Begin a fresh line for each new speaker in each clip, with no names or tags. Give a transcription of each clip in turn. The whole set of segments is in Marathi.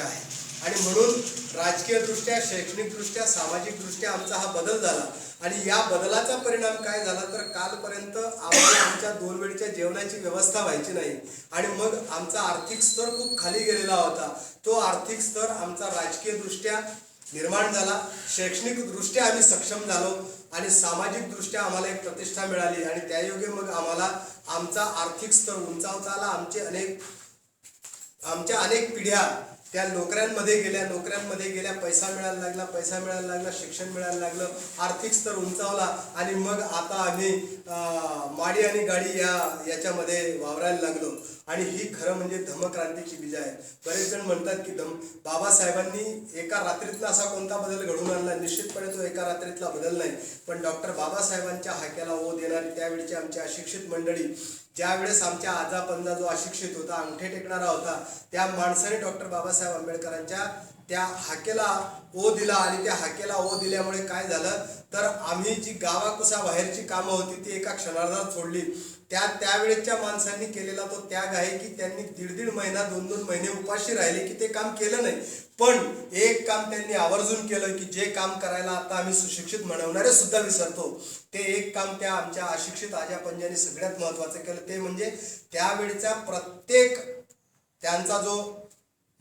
इच्छा आहे. आणि म्हणून राजकीयदृष्ट्या शैक्षणिकदृष्ट्या सामाजिकदृष्ट्या आमचा हा बदल झाला. आणि या बदलाचा परिणाम काय झाला तर कालपर्यंत आम्हाला आमच्या दोन वेळच्या जेवणाची व्यवस्था व्हायची नाही. आणि मग आमचा आर्थिक स्तर खूप खाली गेलेला होता. तो आर्थिक स्तर आमचा राजकीयदृष्ट्या निर्माण झाला. शैक्षणिकदृष्ट्या आम्ही सक्षम झालो. आणि सामाजिकदृष्ट्या आम्हाला एक प्रतिष्ठा मिळाली. आणि त्यायोगे मग आम्हाला आमचा आर्थिक स्तर उंचावता आला. आमचे अनेक आमच्या अनेक पिढ्या त्या नोकऱ्यांमध्ये गेल्या नोकऱ्यांमध्ये गेल्या पैसा मिळायला लागला पैसा मिळायला लागला शिक्षण मिळायला लागलं आर्थिक स्तर उंचावला आणि मग आता आम्ही माडी आणि गाडी या याच्यामध्ये वावरायला लागलो. आणि ही खरं म्हणजे धमक्रांतीची बीज आहे. बरेच जण म्हणतात की धम बाबासाहेबांनी एका रात्रीतला असा कोणता बदल घडवून आणला? निश्चितपणे तो एका रात्रीतला बदल नाही. पण डॉक्टर बाबासाहेबांच्या हाक्याला ओ देणारी त्यावेळीची आमची अशिक्षित मंडळी ज्यावेळेस आमच्या आजापंजा जो अशिक्षित होता अंगठे टेकणारा होता त्या माणसाने डॉक्टर बाबासाहेब आंबेडकरांच्या त्या हाकेला ओ दिला आणि त्या हाकेला ओ दिल्यामुळे काय झालं? तर आम्ही जी गावाकुसा बाहेरची कामं होती ती एका क्षणार्धात सोडली. त्या त्यावेळेच्या माणसांनी केलेला तो त्याग आहे की त्यांनी दीड दीड महिना दोन दोन महिने उपाशी राहिले की ते काम केलं नाही. पण एक काम त्यांनी आवर्जून केलं की जे काम करायला आता आम्ही सुशिक्षित म्हणवणारे सुद्धा विसरतो. ते एक काम त्या आमच्या अशिक्षित आजा पंजाने सगळ्यात महत्वाचं केलं. ते म्हणजे त्यावेळेचा प्रत्येक त्यांचा जो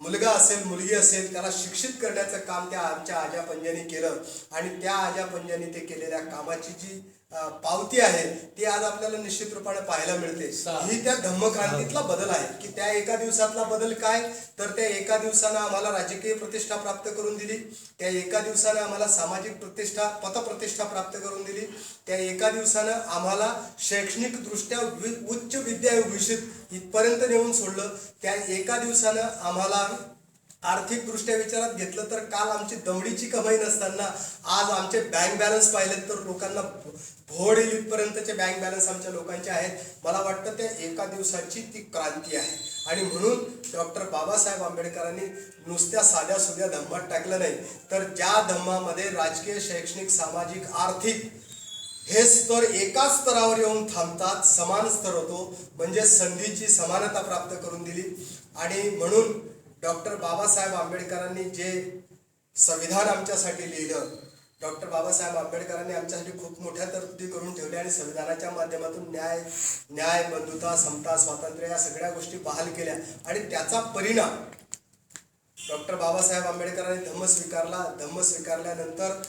मुलगा असेल मुलगी असेल त्याला शिक्षित करण्याचं काम त्या आमच्या आजा पंजाने केलं. आणि त्या आजा पंजाने ते केलेल्या कामाची जी पावती आहे ती आज आपल्याला निश्चित रूपाने पाहायला मिळते. ही त्या धम्मक्रांतीतला बदल आहे की त्या एका दिवसातला बदल काय? तर त्या एका दिवसानं आम्हाला राजकीय प्रतिष्ठा प्राप्त करून दिली त्या एका दिवसानं आम्हाला सामाजिक प्रतिष्ठा पतप्रतिष्ठा प्राप्त करून दिली त्या एका दिवसानं आम्हाला शैक्षणिक दृष्ट्या वि- उच्च विद्याभूषित इथपर्यंत नेऊन सोडलं त्या एका दिवसानं आम्हाला आर्थिक दृष्ट्या विचारात घेतलं तर काल आमची दमडीची कमाई नसताना आज आमचे बँक बॅलन्स पाहिलेत तर लोकांना भोड येईल इथपर्यंतचे बँक बॅलन्स आमच्या लोकांचे आहेत. मला वाटतं त्या एका दिवसाची ती क्रांती आहे. आणि म्हणून डॉक्टर बाबासाहेब आंबेडकरांनी नुसत्या साध्या सुध्या धम्मात टाकलं नाही. तर ज्या धम्मामध्ये राजकीय शैक्षणिक सामाजिक आर्थिक हे स्तर एकाच स्तरावर येऊन थांबतात समान स्तर होतो म्हणजे संधीची समानता प्राप्त करून दिली. आणि म्हणून डॉक्टर बाबासाहेब आंबेडकरांनी जे संविधान आमच्यासाठी लिहिलं डॉक्टर बाबासाहेब आंबेडकरांनी आमच्यासाठी खूप मोठ्या तरतुदी करून ठेवल्या आणि संविधानाच्या माध्यमातून न्याय न्याय बंधुता समता स्वातंत्र्य या सगळ्या गोष्टी बहाल केल्या. आणि त्याचा परिणाम डॉक्टर बाबासाहेब आंबेडकरांनी धम्म स्वीकारला. धम्म स्वीकारल्यानंतर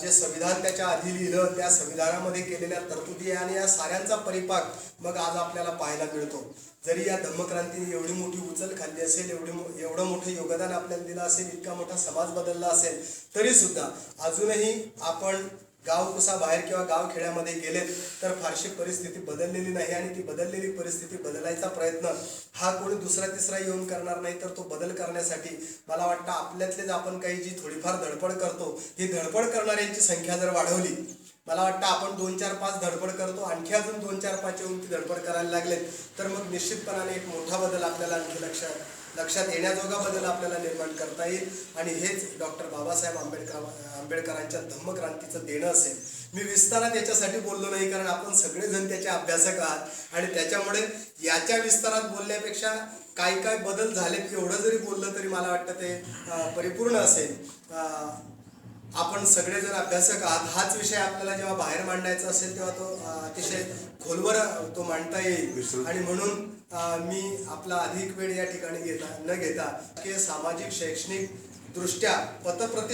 जे संविधान त्याच्या आधी लिहिलं त्या संविधानामध्ये केलेल्या तरतुदी आहे आणि या साऱ्यांचा परिपाक मग आज आपल्याला पाहायला मिळतो. जरी या धम्मक्रांतीने एवढी मोठी उचल खाल्ली असेल एवढी मो- एवढं मोठं योगदान आपल्याला दिलं असेल इतका मोठा समाज बदलला असेल तरी सुद्धा अजूनही आपण गाव कुसा बाहेर किंवा गाव खेड्यामध्ये गेलेत तर फारशी परिस्थिती बदललेली नाही आणि ती बदललेली परिस्थिती बदलायचा प्रयत्न हा कोणी दुसरा तिसरा येऊन करणार नाही तर तो बदल करण्यासाठी मला वाटतं आपल्यातलेच आपण काही जी थोडीफार धडपड करतो ही धडपड करणाऱ्यांची संख्या जर वाढवली मला वाटतं आपण दोन चार पाच धडपड करतो. आणखी अजून दोन चार पाच येऊन ती धडपड करायला लागलेत. तर मग निश्चितपणाने एक मोठा बदल आपल्याला आणखी लक्षात लक्षात येण्याजोगा बदल आपल्याला निर्माण करता येईल. आणि हेच डॉक्टर बाबासाहेब आंबेडकर आंबेडकरांच्या धम्मक्रांतीचं देणं असेल. मी विस्तारात याच्यासाठी बोललो नाही कारण आपण सगळेजण त्याचे अभ्यासक आहात. आणि त्याच्यामुळे याच्या विस्तारात बोलण्यापेक्षा काय काय बदल झालेत एवढं जरी बोललं तरी मला वाटतं ते परिपूर्ण असेल. आपण सगळेजण अभ्यासक आहात. हाच विषय आपल्याला जेव्हा बाहेर मांडायचा असेल तेव्हा तो अतिशय खोलवर तो मांडता येईल. आणि म्हणून मी आपला अधिक वेळ या ठिकाणी घेता न घेता की सामाजिक शैक्षणिक दृष्ट्या पतप्रति